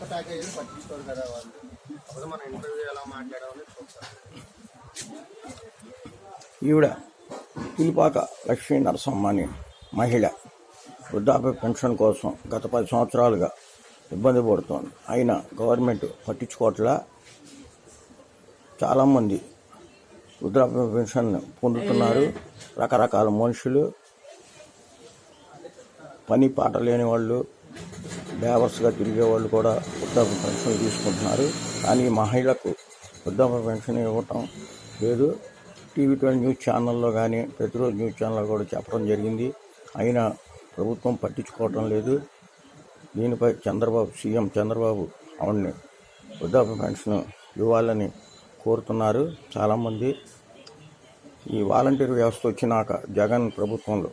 పాత ప్యాకేజీని పట్టించుకోరు కదా వాళ్ళు. అప్పుడు మన ఇంటర్వ్యూ ఎలా మాట్లాడామని చూస్తారు ఈవిడ పిలిపాక లక్ష్మీ నరసమ్మ అని మహిళ వృద్ధాప్య పెన్షన్ కోసం గత పది సంవత్సరాలుగా ఇబ్బంది పడుతోంది. అయినా గవర్నమెంట్ పట్టించుకోవట్లా. చాలామంది వృద్ధాప్య పెన్షన్ పొందుతున్నారు. రకరకాల మనుషులు పని పాట లేని వాళ్ళు బేవర్స్గా తిరిగే వాళ్ళు కూడా వృద్ధాప్య పెన్షన్ తీసుకుంటున్నారు. కానీ మహిళకు వృద్ధాప్య పెన్షన్ ఇవ్వటం లేదు. టీవీ ట్వంటీ న్యూస్ ఛానల్లో కానీ ప్రతిరోజు న్యూస్ ఛానల్లో కూడా చెప్పడం జరిగింది. అయినా ప్రభుత్వం పట్టించుకోవటం లేదు. దీనిపై చంద్రబాబు సీఎం చంద్రబాబు ఆవిడని వృద్ధాప్య పెన్షన్ ఇవ్వాలని కోరుతున్నారు. చాలామంది ఈ వాలంటీర్ వ్యవస్థ వచ్చినాక జగన్ ప్రభుత్వంలో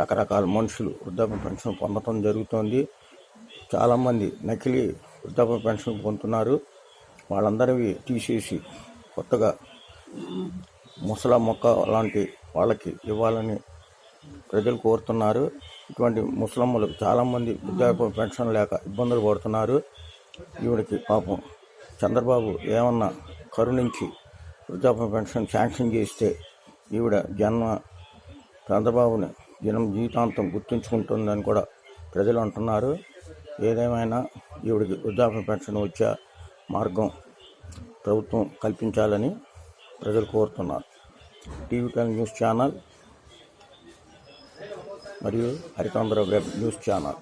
రకరకాల మనుషులు వృద్ధాప్య పెన్షన్ పొందటం జరుగుతోంది. చాలామంది నకిలీ వృద్ధాప్య పెన్షన్ పొందుతున్నారు. వాళ్ళందరివి తీసేసి కొత్తగా ముసల మొక్క లాంటి వాళ్ళకి ఇవ్వాలని ప్రజలు కోరుతున్నారు. ఇటువంటి ముసలమ్మలు చాలామంది వృద్ధాప్య పెన్షన్ లేక ఇబ్బందులు పడుతున్నారు. ఈవిడికి పాపం చంద్రబాబు ఏమన్నా కరుణించి వృద్ధాప్య పెన్షన్ శాంక్షన్ చేస్తే ఈవిడ జన్మ చంద్రబాబుని జనం జీవితాంతం గుర్తుంచుకుంటుందని కూడా ప్రజలు అంటున్నారు. ఏదేమైనా ఈవిడికి వృద్ధాప్య పెన్షన్ వచ్చే మార్గం ప్రభుత్వం కల్పించాలని ప్రజలు కోరుతున్నారు. టీవీ టెన్ న్యూస్ ఛానల్ మరియు హరితాంధ్ర వెబ్ న్యూస్ ఛానల్.